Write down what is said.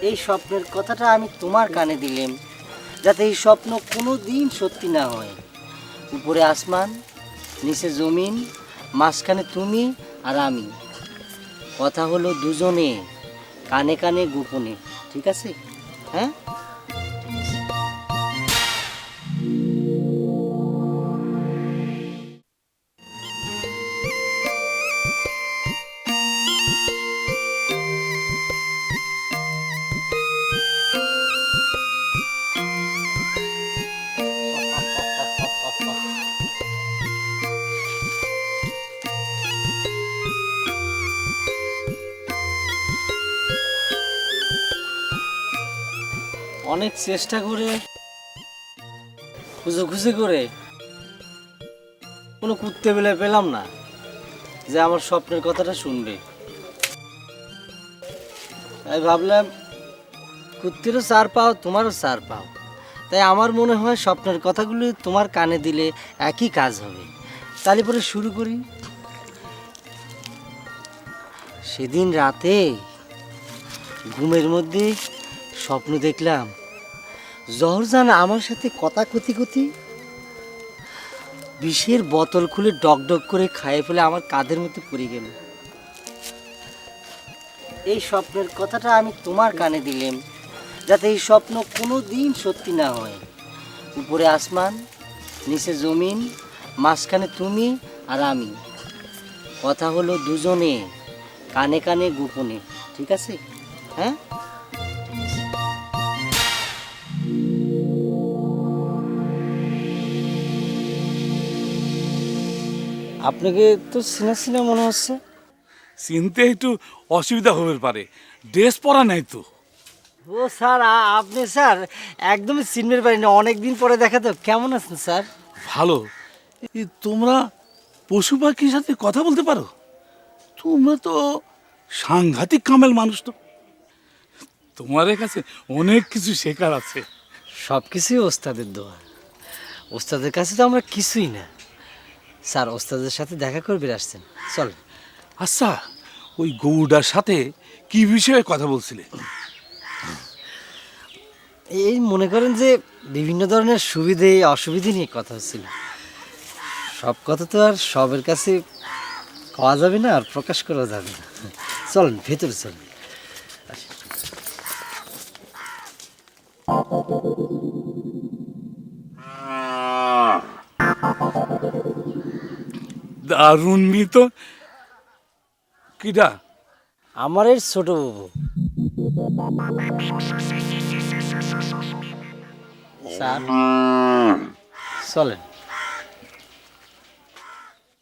এই স্বপ্নের কথাটা আমি তোমার কানে দিলাম, যাতে এই স্বপ্ন কোনো দিন সত্যি না হয়। উপরে আসমান, নিচে জমিন, মাঝখানে তুমি আর আমি। কথা হলো দুজনে, কানে কানে গোপনে, ঠিক আছে? হ্যাঁ? অনেক চেষ্টা করে খুঁজে খুঁজে করে। কোনো কুত্তে বেলে পেলাম না যে আমার স্বপ্নের কথাটা শুনবে। তাই ভাবলাম, কুত্তিরও চার পাও, তোমারও চার পাও। তাই আমার মনে হয় স্বপ্নের কথাগুলি তোমার কানে দিলে একই কাজ হবে। তাহলে পরে শুরু করি। সেদিন রাতে ঘুমের মধ্যে স্বপ্ন দেখলাম। জহরজান আমার সাথে কথা কতি কতি বিষের বোতল খুলে ডক ডক করে খাইয়ে ফেলে আমার কাঁধের মধ্যে পড়ে গেল। এই স্বপ্নের কথাটা আমি তোমার কানে দিলাম, যাতে এই স্বপ্ন কোনো দিন সত্যি না হয়। উপরে আসমান, নিচে জমিন, মাঝখানে তুমি আর আমি। কথা হলো দুজনে, কানে কানে, গোপনে, ঠিক আছে? হ্যাঁ? আপনাকে তো চিনা চিনা মনে হচ্ছে। চিনতে একটু অসুবিধা হতে পারে। ড্রেস পরা নাই তো। ও স্যার আ- আপনি স্যার একদমই চিনতে পারিনি অনেক দিন পরে দেখা তো কেমন আছেন স্যার? ভালো। এ, তোমরা পশু পাখির সাথে কথা বলতে পারো? তোমরা তো সাংঘাতিক কামেল মানুষ তো। তোমাদের কাছে অনেক কিছু শেখার আছে। সব কিছুই ওস্তাদের দোয়া ওস্তাদের কাছে তো আমরা কিছুই না। স্যার ওস্তাদের সাথে দেখা করবে আসছেন। চল। আচ্ছা ওই গৌডার সাথে কি বিষয়ে কথা বলছিলে? এই মনে করেন যে বিভিন্ন ধরনের সুবিধে অসুবিধে নিয়ে কথা হচ্ছিল। সব কথা তো আর সবের কাছে পাওয়া যাবে না আর প্রকাশ করা যাবে না। চলেন ভেতরে চলেন। দারুণ মৃত। কিটা আমার এই ছোট বাবু স্যার চলেন।